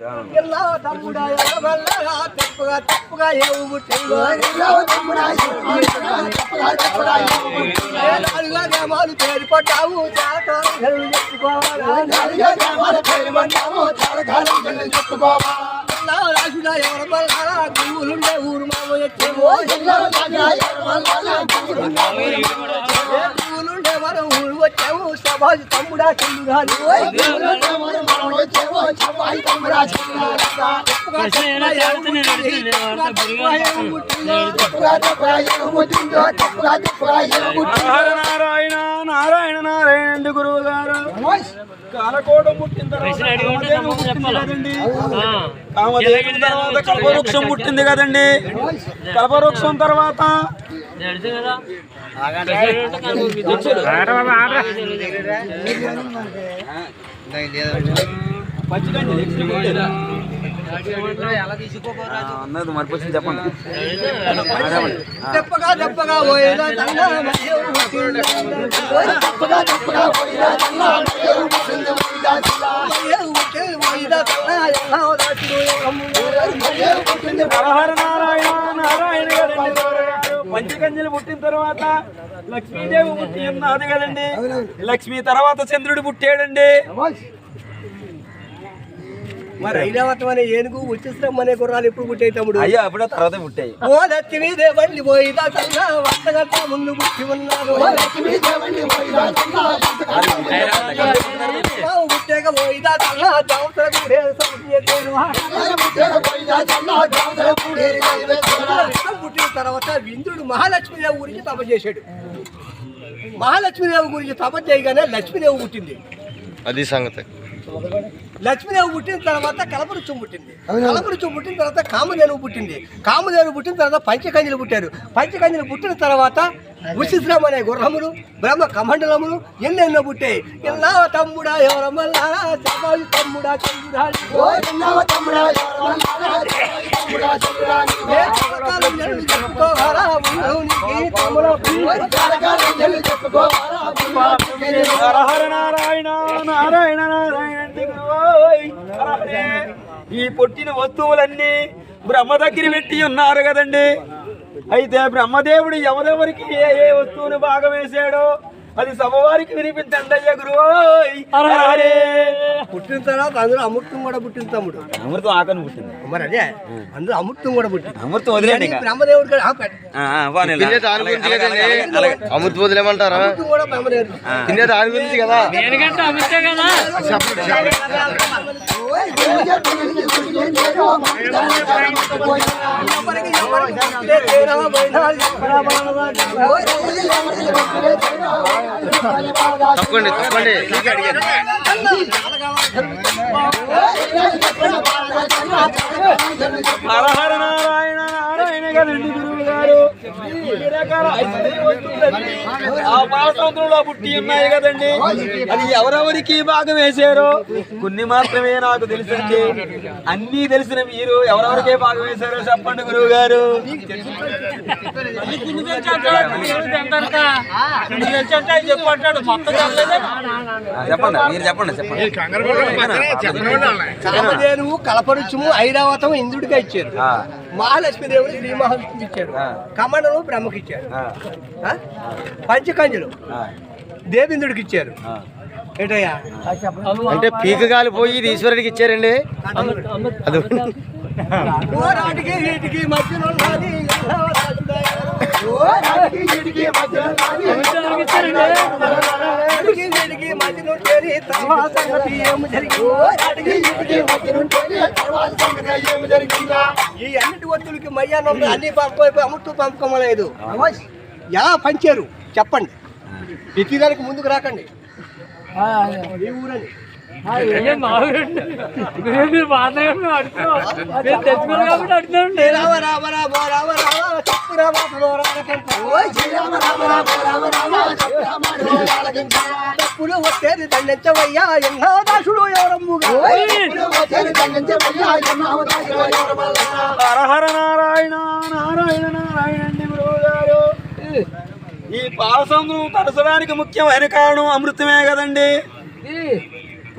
ఎల్లా తప్పుగా తప్పుగా ఏవు ముట్టెల్లో ఏ రాజుడా ఎవరి వల్ల గురువులుండే ఊరు మామ ఎచ్చేవో మనం ఊరు వచ్చావు సమాజ తమ్ముడా చెల్లుడా నారాయణ నారాయణ నారాయణ గురువు గారు కాలకోట పుట్టిన తర్వాత కల్పవృక్షం పుట్టింది కదండి. కల్పవృక్షం తర్వాత అన్నది మరిపోతుంది చెప్పండి. పోయేదా హరహర నారాయణ నారాయణ కదండి పంచకంజలు పుట్టిన తర్వాత లక్ష్మీదేవి పుట్టి ఉన్నది కదండి. లక్ష్మి తర్వాత చంద్రుడు పుట్టాడండి. మరి ఐరావతం అనే ఏనుగు ఉచితం అనే గుర్రాలు ఎప్పుడు పుట్టాయి తమ్ముడు? అయ్యా అప్పుడే తర్వాత పుట్టాయి. ఓ లక్ష్మీ దేవండి వంద గంట ముందు పుట్టి ఉన్నాడు. పుట్టాక పోయిదా పుట్టిన తర్వాత ఇంద్రుడు మహాలక్ష్మీదేవి గురించి తప చేశాడు. మహాలక్ష్మీదేవి గురించి తప చేయగానే లక్ష్మీదేవి పుట్టింది. అది సంగతి. లక్ష్మీదేవి పుట్టిన తర్వాత కలపరుచం పుట్టింది. కలపరుచం పుట్టిన తర్వాత కామధేనువు పుట్టింది. కామధేనువు పుట్టిన తర్వాత పంచకంజలు పుట్టారు. పంచకంజలు పుట్టిన తర్వాత ఉచిశ్రమ అనే గుర్రములు బ్రహ్మ కమండలములు ఎన్నెన్నో పుట్టాయి. ఎల్లా తమ్ముడా ఎవరమల్లా సమాజ తమ్ముడా చంద్రుడా చెప్పుకోవాలా ఉన్నవునికి నారాయణ నారాయణ నారాయణ ఈ పుట్టిన వస్తువులన్నీ బ్రహ్మ దగ్గర పెట్టి ఉన్నారు కదండి. అయితే బ్రహ్మదేవుడు ఎవరెవరికి ఏ ఏ వస్తువుని బాగా వేశాడో అది సభవారికి వినిపించండి అయ్యా గురువోయ్. పుట్టిన తర్వాత అందులో అమృతం కూడా పుట్టిన తమ్ముడు అమృతం ఆకని పుట్టింది మరి అదే అందులో అమృతం కూడా పుట్టింది అమృతం వదిలేండి. బ్రహ్మదేవుడు కూడా. అమృత వదిలేమంటారా అమృతం కూడా బ్రహ్మదేవుడు. తినే దాని గురించి కదా ఎవరికి ఎవరికి తప్పండి తప్పండి హరహర నారాయణ నారాయణ కదండి గురువు గారు. వస్తువులన్నీ ఆ పుట్టి ఉన్నాయి కదండి. అది ఎవరెవరికి భాగం వేశారో కొన్ని మాత్రమే నాకు తెలుసండి. అన్నీ తెలిసిన మీరు ఎవరెవరికే భాగం వేశారో చెప్పండి గురువు గారు. చెప్పండి మీరు చెప్పండి చెప్పండి. కలపరుచుము ఐరావతం ఇంద్రుడిగా ఇచ్చారు. మహాలక్ష్మీదేవుడు శ్రీ మహావిష్ణువు ఇచ్చారు. కమండలం బ్రహ్మకి ఇచ్చారు? పంచకంజులు దేవేంద్రుడికి ఇచ్చారు. అంటే పీక గాలి పోయి ఇది ఈశ్వరుడికి ఇచ్చారండి. అది. వీటికి మధ్యలో ఈ అన్నిటి ఒత్తులకి మయ్యానం అన్ని అమ్ముతూ పంపుకోమలేదు ఎలా పంచారు చెప్పండి. ప్రతిదానికి ముందుకు రాకండి. ఈ ఊరని. రామ రామ రామ రామ రామ చెప్పు రామ తప్పులు వచ్చేది దండించవయ్యా ఎన్నో దాసుడు ఎవరమ్ముగా హరహర నారాయణ నారాయణ నారాయణ అండి గురువుగారు ఈ పాలసముద్రం తరచడానికి ముఖ్యమైన కారణం అమృతమే కదండి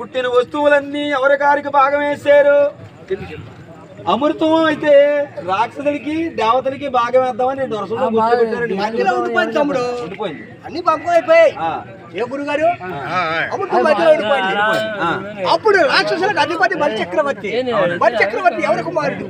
పుట్టిన వస్తువులన్నీ ఎవరి కారికి భాగం వేశారు? అమృతం అయితే రాక్షసుడికి దేవతలకి భాగం వేద్దామని. మధ్యలో ఉండిపోయింది తమ్ముడు? ఉండిపోయింది. అన్ని పంపకం అయిపోయాయి. ఏ గురుగారు? అమృతం మధ్యలో ఉండిపోయింది. ఆ, అప్పుడు రాక్షసులకు అధిపతి బలి చక్రవర్తి. బలి చక్రవర్తి ఎవరి కుమారుడు?